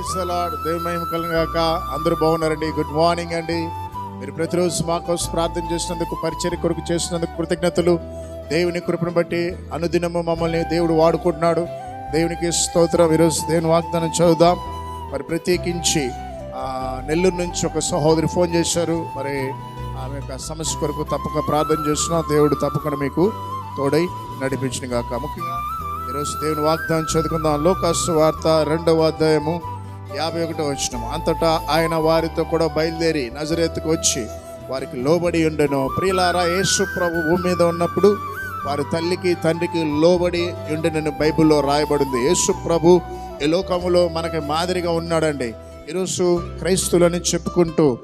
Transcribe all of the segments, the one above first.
ప్రైసలాడ్ దేవమయం కలిగాక అందరూ బాగున్నారండి. Good morning అండి. మీరు ప్రతిరోజు మా కోసం ప్రార్థన చేసినందుకు పరిచర్య కొరకు చేసినందుకు కృతజ్ఞతలు. దేవుని కృపను బట్టి అనుదినము మమ్మల్ని దేవుడు వాడుకుంటున్నాడు. దేవునికి స్తోత్రం. ఈరోజు దేవుని వాగ్దానం చదువుదాం. మరి ప్రత్యేకించి నెల్లూరు నుంచి ఒక సహోదరి ఫోన్ చేశారు. మరి ఆమె యొక్క సమస్య కొరకు తప్పక ప్రార్థన చేస్తున్నాం. దేవుడు తప్పకుండా మీకు తోడై నడిపించిన కాక ముఖ్యంగా ఈరోజు దేవుని వాగ్దానం చదువుకుందాం. లోకాసు వార్త రెండవ అధ్యాయము యాభై ఒకటో వచ్చిన అంతటా ఆయన వారితో కూడా బయలుదేరి నజరేత్తుకు వచ్చి వారికి లోబడి ఉండెను. ప్రియులారా యేసు ప్రభు భూమి మీద ఉన్నప్పుడు వారి తల్లికి తండ్రికి లోబడి ఉండెనని బైబిల్లో రాయబడింది. యేసు ప్రభు ఈ లోకములో మనకి మాదిరిగా ఉన్నాడండి. ఈరోజు క్రైస్తులని చెప్పుకుంటూ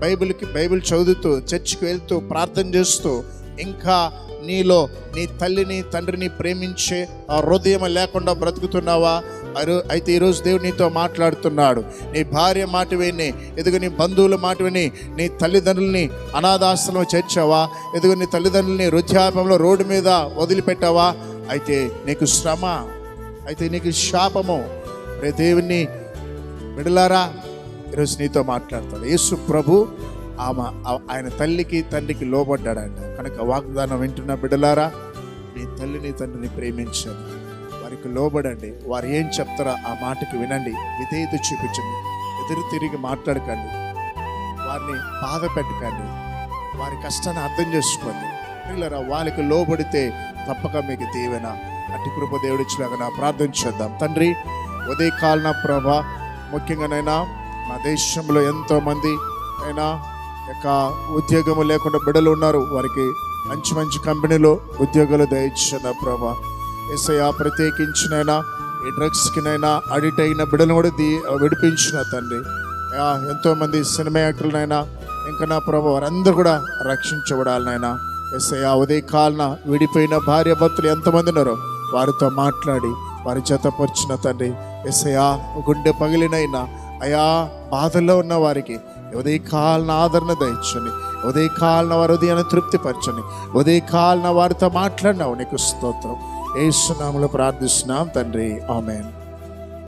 బైబిల్కి బైబిల్ చదువుతూ చర్చికి వెళ్తూ ప్రార్థన చేస్తూ ఇంకా నీలో నీ తల్లిని తండ్రిని ప్రేమించే ఆ హృదయం లేకుండా బ్రతుకుతున్నావా? అయితే ఈరోజు దేవుడు నీతో మాట్లాడుతున్నాడు. నీ భార్య మాట విని ఎదుగు నీ బంధువుల మాట విని నీ తల్లిదండ్రుల్ని అనాథాశ్రమంలో చేర్చావా? ఎదుగు నీ తల్లిదండ్రుల్ని వృద్ధాపంలో రోడ్డు మీద వదిలిపెట్టావా? అయితే నీకు శ్రమ అయితే నీకు శాపము. రే దేవుణ్ణి విడలారా ఈరోజు నీతో మాట్లాడతాడు. యేసు ప్రభు ఆమె ఆయన తల్లికి తండ్రికి లోబడ్డాడంట. కనుక వాగ్దానం వింటున్న బిడ్డలారా మీ తల్లిని తండ్రిని ప్రేమించండి. వారికి లోబడండి. వారు ఏం చెప్తారో ఆ మాటకి వినండి. విధేయత చూపించండి. ఎదురు తిరిగి మాట్లాడకండి. వారిని బాధ పెట్టకండి. వారి కష్టాన్ని అర్థం చేసుకోండి. పిల్లరా వాళ్ళకి లోబడితే తప్పక మీకు దీవెన. అట్టి కృప దేవుడిచ్చిలాగా ప్రార్థన చేద్దాం. తండ్రి ఉదయకాలన ప్రభ ముఖ్యంగానైనా మా దేశంలో ఎంతోమంది అయినా యొక్క ఉద్యోగము లేకుండా బిడలు ఉన్నారు. వారికి మంచి మంచి కంపెనీలో ఉద్యోగాలు దయచిన ప్రభ. ఎస్ఐ ప్రత్యేకించినైనా ఈ డ్రగ్స్కినైనా అడిక్ట్ అయిన బిడ్డలు కూడా దీ విడిపించిన తండ్రి. ఎంతోమంది సినిమా యాక్టర్లనైనా ఇంకా నా ప్రభు వారందరూ కూడా రక్షించబడాలనైనా. ఎస్ఐ ఉదయకాలన విడిపోయిన భార్య భర్తలు ఎంతమంది ఉన్నారో వారితో మాట్లాడి వారి జతపరిచిన తండ్రి. ఎస్ఐయా గుండె పగిలినైనా అయా బాధల్లో ఉన్న వారికి ఉదయకాలన ఆదరణ దయచండి. ఉదయకాలన వారి హృదయాన్ని తృప్తిపరచండి. ఉదయకాలన వారితో మాట్లాడినావు నీకు స్తోత్రం. ఏసునామలో ప్రార్థిస్తున్నాం తండ్రి. ఆమెన్.